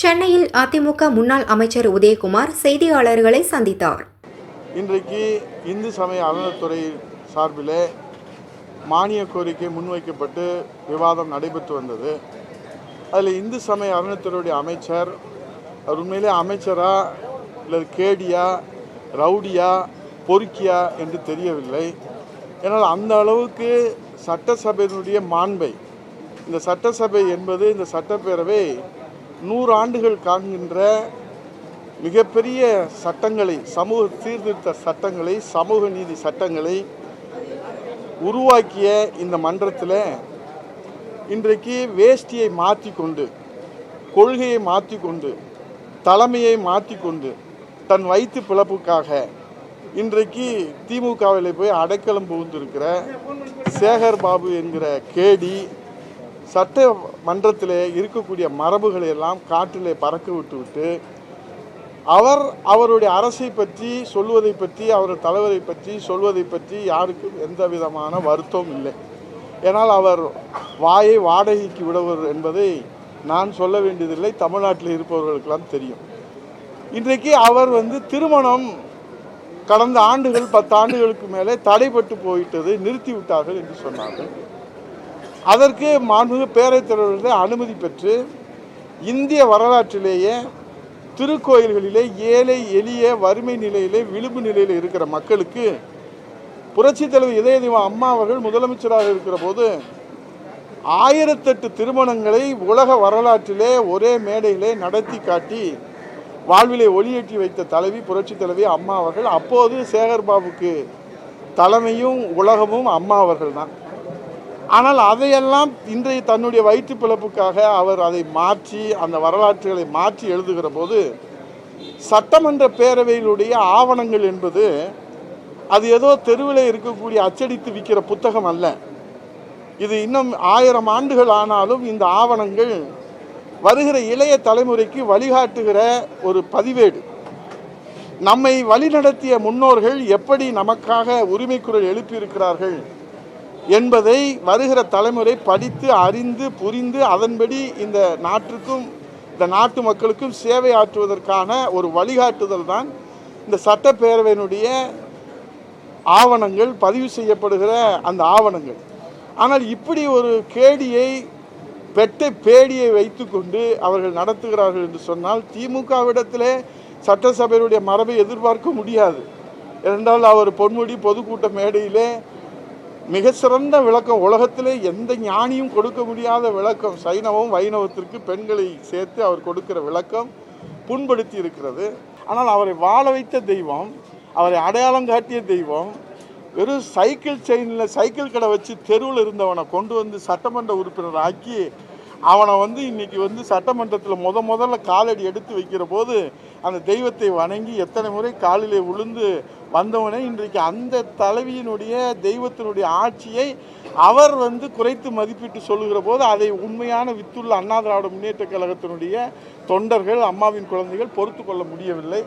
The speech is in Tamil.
சென்னையில் அதிமுக முன்னாள் அமைச்சர் உதயகுமார் செய்தியாளர்களை சந்தித்தார். இன்றைக்கு இந்து சமய அறநிலைத்துறை சார்பிலே மானிய கோரிக்கை முன்வைக்கப்பட்டு விவாதம் நடைபெற்று வந்தது. அதில் இந்து சமய அறநிலைத்துறையுடைய அமைச்சர் அவர் உண்மையிலே அமைச்சரா இல்லை கேடியா ரவுடியா பொறுக்கியா என்று தெரியவில்லை. ஏன்னால் அந்த அளவுக்கு சட்டசபையினுடைய மாண்பை இந்த சட்டசபை என்பது இந்த சட்டப்பேரவை நூறு ஆண்டுகள் காண்கின்ற மிகப்பெரிய சட்டங்களை சமூக சீர்திருத்த சட்டங்களை சமூக நீதி சட்டங்களை உருவாக்கிய இந்த மன்றத்தில் இன்றைக்கு வேஷ்டியை மாற்றி கொண்டு கொள்கையை மாற்றி கொண்டு தலைமையை மாற்றி கொண்டு தன் வயிற்று பிழப்புக்காக இன்றைக்கு திமுகவில் போய் அடைக்கலம் புகுந்திருக்கிற சேகர் பாபு என்கிற கேடி சட்ட மன்றத்திலே இருக்கக்கூடிய மரபுகளை எல்லாம் காற்றிலே பறக்க விட்டு விட்டு அவர் அவருடைய அரசை பற்றி சொல்வதை பற்றி அவர் தலைவரை பற்றி சொல்வதை பற்றி யாருக்கும் எந்த விதமான வருத்தம் இல்லை. ஏனால் அவர் வாயை வாடகைக்கு விடுவர் என்பதை நான் சொல்ல வேண்டியதில்லை தமிழ்நாட்டில் இருப்பவர்களுக்கெல்லாம் தெரியும். இன்றைக்கு அவர் வந்து திருமணம் கடந்த ஆண்டுகள் பத்து ஆண்டுகளுக்கு மேலே தடைப்பட்டு போயிட்டது நிறுத்தி விட்டார்கள் என்று சொன்னார்கள். அதற்கு மாண்புமிகு பேரவைத் அனுமதி பெற்று இந்திய வரலாற்றிலேயே திருக்கோயில்களிலே ஏழை எளிய வறுமை நிலையிலே விளிம்பு நிலையில் இருக்கிற மக்களுக்கு புரட்சி தலைவர் இதய அம்மா அவர்கள் முதலமைச்சராக இருக்கிற போது ஆயிரத்தெட்டு திருமணங்களை உலக வரலாற்றிலே ஒரே மேடையிலே நடத்தி காட்டி வாழ்விலே ஒளியேற்றி வைத்த தலைவி புரட்சித் தலைவி அம்மா அவர்கள். அப்போது சேகர்பாபுக்கு தலைமையும் உலகமும் அம்மா அவர்கள் தான் ஆனால் அதையெல்லாம் இன்றைய தன்னுடைய வயிற்று பிழப்புக்காக அவர் அதை மாற்றி அந்த வரலாற்றுகளை மாற்றி எழுதுகிற போது சட்டமன்ற பேரவையிலுடைய ஆவணங்கள் என்பது அது ஏதோ தெருவில் இருக்கக்கூடிய அச்சடித்து விற்கிற புத்தகம் அல்ல. இது இன்னும் ஆயிரம் ஆண்டுகள் ஆனாலும் இந்த ஆவணங்கள் வருகிற இளைய தலைமுறைக்கு வழிகாட்டுகிற ஒரு பதிவேடு. நம்மை வழிநடத்திய முன்னோர்கள் எப்படி நமக்காக உரிமை குரல் எழுப்பியிருக்கிறார்கள் என்பதை வருகிற தலைமுறை படித்து அறிந்து புரிந்து அதன்படி இந்த நாட்டுக்கும் இந்த நாட்டு மக்களுக்கும் சேவை ஆற்றுவதற்கான ஒரு வழிகாட்டுதல் தான் இந்த சட்டப்பேரவையினுடைய ஆவணங்கள் பதிவு செய்யப்படுகிற அந்த ஆவணங்கள். ஆனால் இப்படி ஒரு கேடியை பெட்டை பேடியை வைத்துக்கொண்டு அவர்கள் நடத்துகிறார்கள் என்று சொன்னால் திமுகவிடத்திலே சட்டசபையினுடைய மரபை எதிர்பார்க்க முடியாது. என்றால் அவர் பொன்முடி பொதுக்கூட்ட மேடையிலே மிக சிறந்த விளக்கம். உலகத்திலே எந்த ஞானியும் கொடுக்க முடியாத விளக்கம். சைனவம் வைணவத்திற்கு பெண்களை சேர்த்து அவர் கொடுக்கிற விளக்கம் புண்படுத்தி இருக்கிறது. ஆனால் அவரை வாழ வைத்த தெய்வம் அவரை அடையாளம் காட்டிய தெய்வம் வெறும் சைக்கிள் செயினில் சைக்கிள் கடை வச்சு தெருவில் இருந்தவனை கொண்டு வந்து சட்டமன்ற உறுப்பினர் ஆக்கி அவனை வந்து இன்னைக்கு வந்து சட்டமன்றத்தில் முத முதல்ல காலடி எடுத்து வைக்கிற போது அந்த தெய்வத்தை வணங்கி எத்தனை முறை காலிலே விழுந்து வந்தவனே இன்றைக்கு அந்த தலைவியினுடைய தெய்வத்தினுடைய ஆட்சியை அவர் வந்து குறைத்து மதிப்பிட்டு சொல்லுகிற போது அதை உண்மையான வித்துள்ள அண்ணா திராவிட முன்னேற்ற கழகத்தினுடைய தொண்டர்கள் அம்மாவின் குழந்தைகள் பொறுத்து கொள்ள முடியவில்லை.